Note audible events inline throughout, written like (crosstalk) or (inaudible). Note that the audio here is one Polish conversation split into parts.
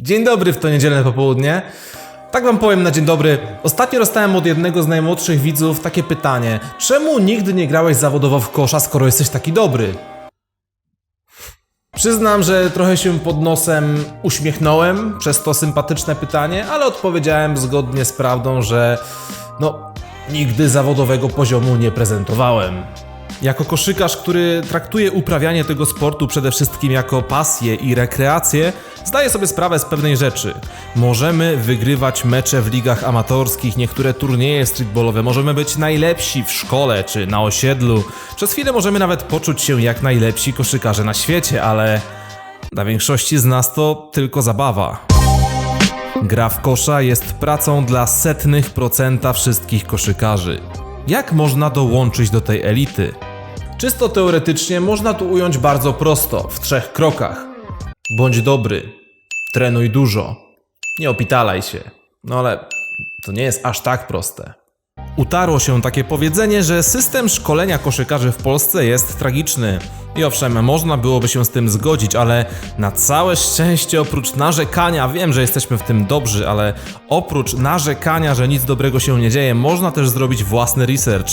Dzień dobry w to niedzielne popołudnie. Tak wam powiem na dzień dobry. Ostatnio dostałem od jednego z najmłodszych widzów takie pytanie: czemu nigdy nie grałeś zawodowo w kosza, skoro jesteś taki dobry? Przyznam, że trochę się pod nosem uśmiechnąłem przez to sympatyczne pytanie, ale odpowiedziałem zgodnie z prawdą, że no, nigdy zawodowego poziomu nie prezentowałem. Jako koszykarz, który traktuje uprawianie tego sportu przede wszystkim jako pasję i rekreację, zdaję sobie sprawę z pewnej rzeczy. Możemy wygrywać mecze w ligach amatorskich, niektóre turnieje streetballowe, możemy być najlepsi w szkole czy na osiedlu. Przez chwilę możemy nawet poczuć się jak najlepsi koszykarze na świecie, ale dla większości z nas to tylko zabawa. Gra w kosza jest pracą dla setnych procenta wszystkich koszykarzy. Jak można dołączyć do tej elity? Czysto teoretycznie można to ująć bardzo prosto, w trzech krokach. Bądź dobry, trenuj dużo, nie opitalaj się. No ale to nie jest aż tak proste. Utarło się takie powiedzenie, że system szkolenia koszykarzy w Polsce jest tragiczny. I owszem, można byłoby się z tym zgodzić, ale na całe szczęście oprócz narzekania, wiem, że jesteśmy w tym dobrzy, ale oprócz narzekania, że nic dobrego się nie dzieje, można też zrobić własny research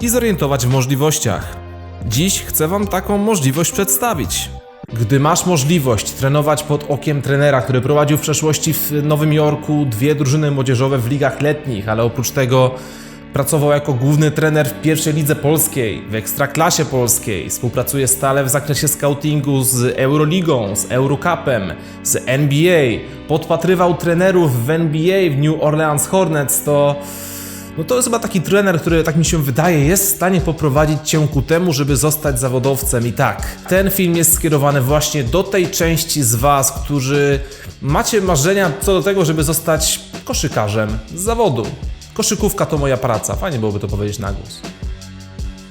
i zorientować w możliwościach. Dziś chcę Wam taką możliwość przedstawić. Gdy masz możliwość trenować pod okiem trenera, który prowadził w przeszłości w Nowym Jorku dwie drużyny młodzieżowe w ligach letnich, ale oprócz tego pracował jako główny trener w pierwszej lidze polskiej, w ekstraklasie polskiej, współpracuje stale w zakresie scoutingu z Euroligą, z Eurocupem, z NBA, podpatrywał trenerów w NBA w New Orleans Hornets, to no to jest chyba taki trener, który, tak mi się wydaje, jest w stanie poprowadzić cię ku temu, żeby zostać zawodowcem. I tak, ten film jest skierowany właśnie do tej części z Was, którzy macie marzenia co do tego, żeby zostać koszykarzem z zawodu. Koszykówka to moja praca, fajnie byłoby to powiedzieć na głos.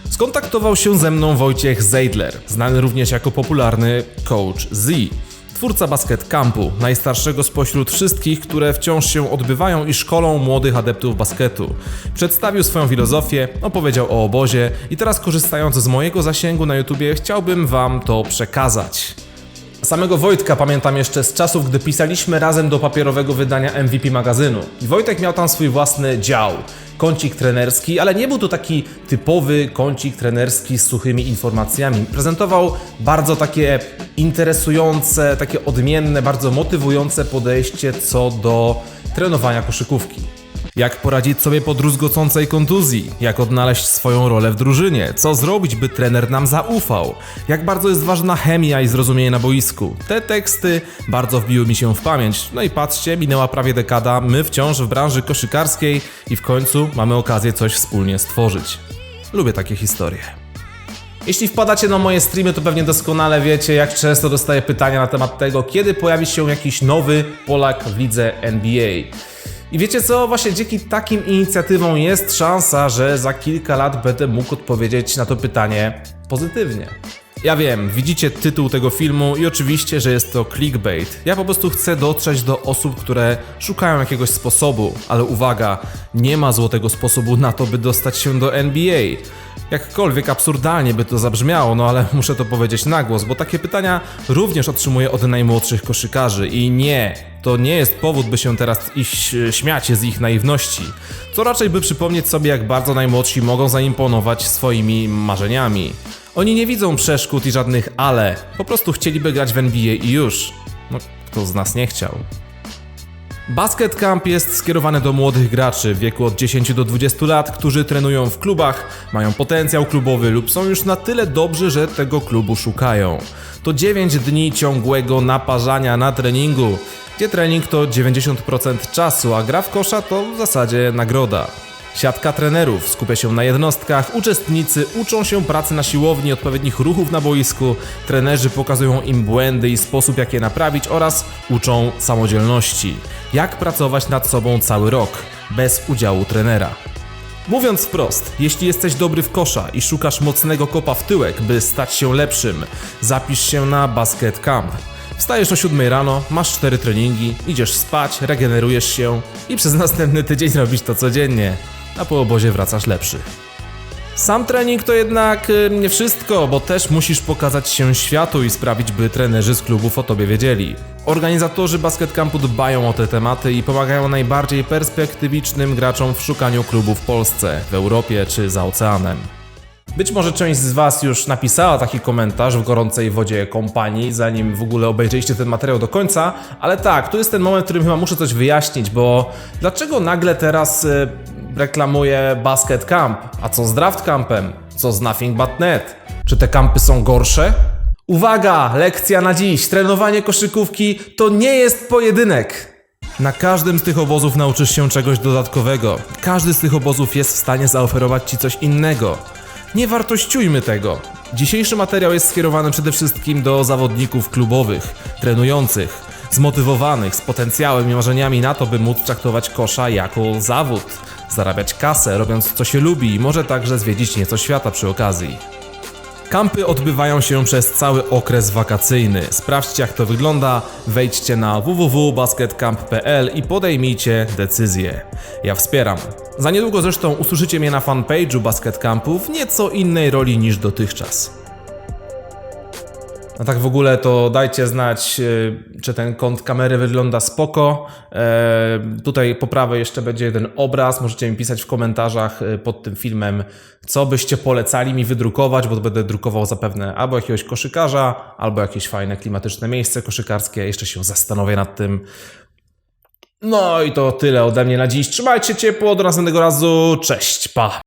Skontaktował się ze mną Wojciech Zeidler, znany również jako popularny Coach Z. Twórca Basket Campu, najstarszego spośród wszystkich, które wciąż się odbywają i szkolą młodych adeptów basketu. Przedstawił swoją filozofię, opowiedział o obozie i teraz korzystając z mojego zasięgu na YouTubie chciałbym wam to przekazać. Samego Wojtka pamiętam jeszcze z czasów, gdy pisaliśmy razem do papierowego wydania MVP magazynu. I Wojtek miał tam swój własny dział, kącik trenerski, ale nie był to taki typowy kącik trenerski z suchymi informacjami. Prezentował bardzo takie interesujące, takie odmienne, bardzo motywujące podejście co do trenowania koszykówki. Jak poradzić sobie po druzgocącej kontuzji? Jak odnaleźć swoją rolę w drużynie? Co zrobić, by trener nam zaufał? Jak bardzo jest ważna chemia i zrozumienie na boisku? Te teksty bardzo wbiły mi się w pamięć. No i patrzcie, minęła prawie dekada, my wciąż w branży koszykarskiej i w końcu mamy okazję coś wspólnie stworzyć. Lubię takie historie. Jeśli wpadacie na moje streamy, to pewnie doskonale wiecie, jak często dostaję pytania na temat tego, kiedy pojawi się jakiś nowy Polak w lidze NBA. I wiecie co? Właśnie dzięki takim inicjatywom jest szansa, że za kilka lat będę mógł odpowiedzieć na to pytanie pozytywnie. Ja wiem, widzicie tytuł tego filmu i oczywiście, że jest to clickbait. Ja po prostu chcę dotrzeć do osób, które szukają jakiegoś sposobu, ale uwaga, nie ma złotego sposobu na to, by dostać się do NBA. Jakkolwiek absurdalnie by to zabrzmiało, no ale (laughs) muszę to powiedzieć na głos, bo takie pytania również otrzymuję od najmłodszych koszykarzy i nie, to nie jest powód, by się teraz iść e, śmiać z ich naiwności. To raczej by przypomnieć sobie, jak bardzo najmłodsi mogą zaimponować swoimi marzeniami. Oni nie widzą przeszkód i żadnych ale, po prostu chcieliby grać w NBA i już. No, kto z nas nie chciał. Basket Camp jest skierowany do młodych graczy w wieku od 10 do 20 lat, którzy trenują w klubach, mają potencjał klubowy lub są już na tyle dobrzy, że tego klubu szukają. To 9 dni ciągłego naparzania na treningu, gdzie trening to 90% czasu, a gra w kosza to w zasadzie nagroda. Siatka trenerów skupia się na jednostkach, uczestnicy uczą się pracy na siłowni, odpowiednich ruchów na boisku, trenerzy pokazują im błędy i sposób jak je naprawić oraz uczą samodzielności. Jak pracować nad sobą cały rok, bez udziału trenera. Mówiąc wprost, jeśli jesteś dobry w kosza i szukasz mocnego kopa w tyłek, by stać się lepszym, zapisz się na Basket Camp. Wstajesz o 7 rano, masz 4 treningi, idziesz spać, regenerujesz się i przez następny tydzień robisz to codziennie, a po obozie wracasz lepszy. Sam trening to jednak y, nie wszystko, bo też musisz pokazać się światu i sprawić, by trenerzy z klubów o tobie wiedzieli. Organizatorzy Basket Campu dbają o te tematy i pomagają najbardziej perspektywicznym graczom w szukaniu klubu w Polsce, w Europie czy za oceanem. Być może część z Was już napisała taki komentarz w gorącej wodzie kompanii, zanim w ogóle obejrzeliście ten materiał do końca, ale tak, tu jest ten moment, w którym chyba muszę coś wyjaśnić, bo dlaczego nagle teraz y, reklamuję Basket Camp? A co z Draft Campem? Co z Nothing But Net? Czy te kampy są gorsze? Uwaga! Lekcja na dziś! Trenowanie koszykówki to nie jest pojedynek! Na każdym z tych obozów nauczysz się czegoś dodatkowego. Każdy z tych obozów jest w stanie zaoferować Ci coś innego. Nie wartościujmy tego. Dzisiejszy materiał jest skierowany przede wszystkim do zawodników klubowych, trenujących, zmotywowanych, z potencjałem i marzeniami na to, by móc traktować kosza jako zawód, zarabiać kasę, robiąc co się lubi i może także zwiedzić nieco świata przy okazji. Kampy odbywają się przez cały okres wakacyjny. Sprawdźcie jak to wygląda, wejdźcie na www.basketcamp.pl i podejmijcie decyzję. Ja wspieram. Za niedługo zresztą usłyszycie mnie na fanpage'u Basket Campu w nieco innej roli niż dotychczas. No tak w ogóle to dajcie znać, e, czy ten kąt kamery wygląda spoko. E, Tutaj po prawej jeszcze będzie jeden obraz. Możecie mi pisać w komentarzach e, pod tym filmem, co byście polecali mi wydrukować, bo będę drukował zapewne albo jakiegoś koszykarza, albo jakieś fajne klimatyczne miejsce koszykarskie. Jeszcze się zastanowię nad tym. No i to tyle ode mnie na dziś. Trzymajcie ciepło, do następnego razu. Cześć, pa!